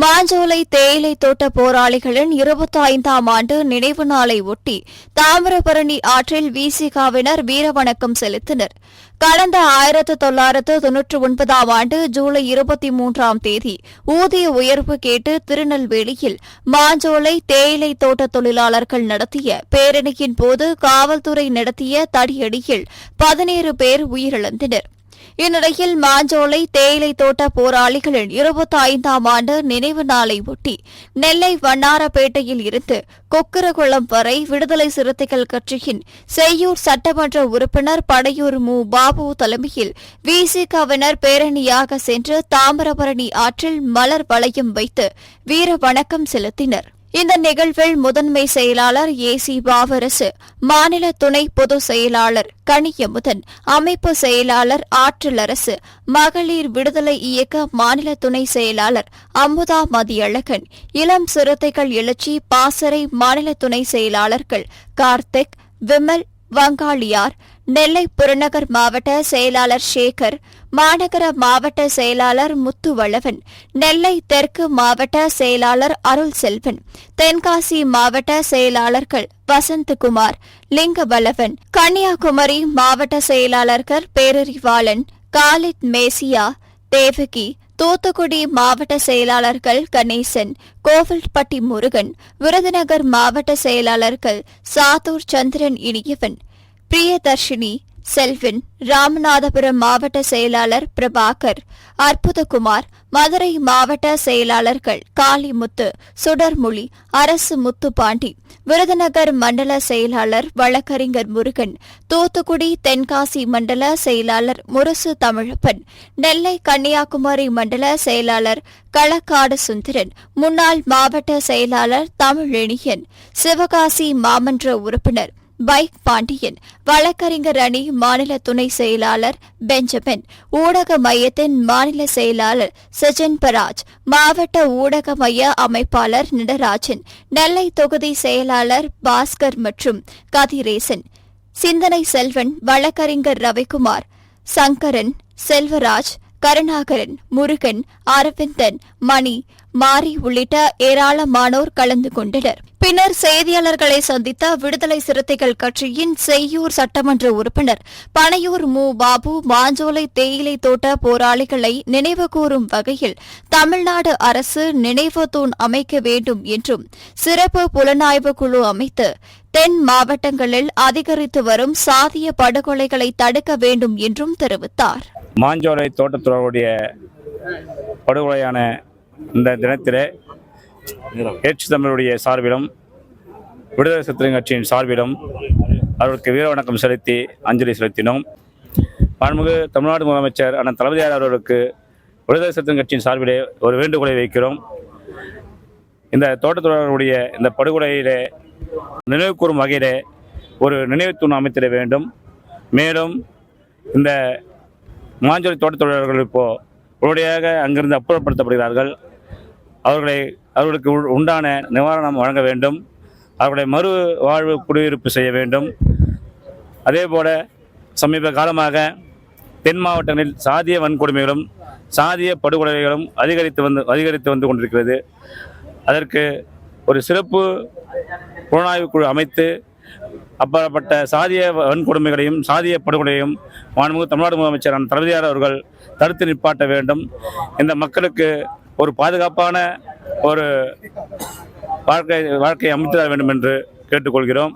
மாஞ்சோலை தேயிலை தோட்ட போராளிகளின் இருபத்தி ஐந்தாம் ஆண்டு நினைவு நாளை ஒட்டி தாமிரபரணி ஆற்றில் விசிகாவினர் வீரவணக்கம் செலுத்தினர். கடந்த ஆயிரத்து தொள்ளாயிரத்து தொன்னூற்று ஒன்பதாம் ஆண்டு ஜூலை இருபத்தி மூன்றாம் தேதி ஊதிய உயர்வு கேட்டு திருநெல்வேலியில் மாஞ்சோலை தேயிலை தோட்ட தொழிலாளர்கள் நடத்திய பேரணியின் போது காவல்துறை நடத்திய தடியடியில் பதினேழு பேர் உயிரிழந்தனா் இந்நிலையில் மாஞ்சோலை தேயிலை தோட்ட போராளிகளின் இருபத்தி ஐந்தாம் ஆண்டு நினைவு நாளை ஒட்டி நெல்லை வண்ணாரப்பேட்டையில் இருந்து கொக்கரகுளம் வரை விடுதலை சிறுத்தைகள் கட்சியின் செய்யூர் சட்டமன்ற உறுப்பினர் படையூர் மு. பாபு தலைமையில் விசிகவினர் பேரணியாக சென்று தாமிரபரணி ஆற்றில் மலர் வளையம் வைத்து வீர வணக்கம் செலுத்தினர். இந்த நிகழ்வில் முதன்மை செயலாளர் ஏ சி பாவரசு மாநில துணை பொதுச் செயலாளர் கனியமுதன் அமைப்பு செயலாளர் ஆற்றலரசு மகளிர் விடுதலை இயக்க மாநில துணை செயலாளர் அமுதா மதியழகன் இளம் சிறுத்தைகள் எழுச்சி பாசறை மாநில துணை செயலாளர்கள் கார்த்திக் விமல் வங்காளியார் நெல்லை புறநகர் மாவட்ட செயலாளர் சேகர் மாநகர மாவட்ட செயலாளர் முத்துவளவன் நெல்லை தெற்கு மாவட்ட செயலாளர் அருள் செல்வன் தென்காசி மாவட்ட செயலாளர்கள் வசந்தகுமார் லிங்கவளவன் கன்னியாகுமரி மாவட்ட செயலாளர்கள் பேரறிவாளன் காலித் மேசியா தேவகி தூத்துக்குடி மாவட்ட செயலாளர்கள் கணேசன் கோவில்பட்டி முருகன் விருதுநகர் மாவட்ட செயலாளர்கள் சாத்தூர் சந்திரன் இனியவன் பிரியதர்ஷினி செல்வின் ராமநாதபுரம் மாவட்ட செயலாளர் பிரபாகர் அற்புதகுமார் மதுரை மாவட்ட செயலாளர்கள் காளிமுத்து சுடர்மொழி அரசு முத்துப்பாண்டி விருதுநகர் மண்டல செயலாளர் வழக்கறிஞர் முருகன் தூத்துக்குடி தென்காசி மண்டல செயலாளர் முரசு தமிழப்பன் நெல்லை கன்னியாகுமரி மண்டல செயலாளர் களக்காடு சுந்தரன் முன்னாள் மாவட்ட செயலாளர் தமிழெணியன் சிவகாசி மாமன்ற உறுப்பினர் பைக் பாண்டியன் வழக்கறிஞர் அணி மாநில துணை செயலாளர் பெஞ்சமின் ஊடக மையத்தின் மாநில செயலாளர் சஜன் பராஜ் மாவட்ட ஊடக மைய அமைப்பாளர் நடராஜன் நெல்லை தொகுதி செயலாளர் பாஸ்கர் மற்றும் கதிரேசன் சிந்தனை செல்வன் வழக்கறிஞர் ரவிக்குமார் சங்கரன் செல்வராஜ் கருணாகரன் முருகன் அரவிந்தன் மணி மாரி உள்ளிட்ட ஏராளமானோர் கலந்து கொண்டனர். பின்னர் செய்தியாளர்களை சந்தித்த விடுதலை சிறுத்தைகள் கட்சியின் செய்யூர் சட்டமன்ற உறுப்பினர் பனையூர் மு. பாபு மாஞ்சோலை தேயிலை தோட்ட போராளிகளை நினைவுகூரும் வகையில் தமிழ்நாடு அரசு நினைவு தூண் அமைக்க வேண்டும் என்றும் சிறப்பு புலனாய்வு குழு அமைத்து தென் மாவட்டங்களில் அதிகரித்து வரும் சாதிய படுகொலைகளை தடுக்க வேண்டும் என்றும் தெரிவித்தார். மாஞ்சோலை தோட்டத்துறையுடைய படுகொலையான இந்த தினத்திலே ஏற்று தமிழுடைய சார்பிலும் விடுதலை சிறுத்தைகள் கட்சியின் சார்பிலும் அவர்களுக்கு வீர வணக்கம் செலுத்தி அஞ்சலி செலுத்தினோம். மாண்புமிகு தமிழ்நாடு முதலமைச்சர் அண்ணன் தளபதியார் அவர்களுக்கு விடுதலை சிறுத்தைகள் கட்சியின் சார்பிலே ஒரு வேண்டுகோளை வைக்கிறோம். இந்த தோட்டத்தொழிலாளர்களுடைய இந்த படுகொலையிலே நினைவு கூறும் வகையிலே ஒரு நினைவு தூண் அமைத்திட வேண்டும். மேலும் இந்த மாஞ்சோலை தோட்டத் தொழிலாளர்கள் இப்போது உடனடியாக அங்கிருந்து அப்புறப்படுத்தப்படுகிறார்கள். அவர்களை அவர்களுக்கு உண்டான நிவாரணம் வழங்க வேண்டும். அவர்களை மறு வாழ்வு குடியிருப்பு செய்ய வேண்டும். அதேபோல சமீப காலமாக தென் மாவட்டங்களில் சாதிய வன்கொடுமைகளும் சாதிய படுகொலைகளும் அதிகரித்து வந்து அதிகரித்து வந்து கொண்டிருக்கிறது. அதற்கு ஒரு சிறப்பு புலனாய்வு குழு அமைத்து அப்பேற்பட்ட சாதிய வன்கொடுமைகளையும் சாதிய படுகொலையும் மாண்புமிகு தமிழ்நாடு முதலமைச்சர் தளபதியார் அவர்கள் தடுத்து நிப்பாட்ட வேண்டும். இந்த மக்களுக்கு ஒரு பாதுகாப்பான ஒரு வாழ்க்கை வாழ்க்கையை அமைத்து தர வேண்டும் என்று கேட்டுக்கொள்கிறோம்.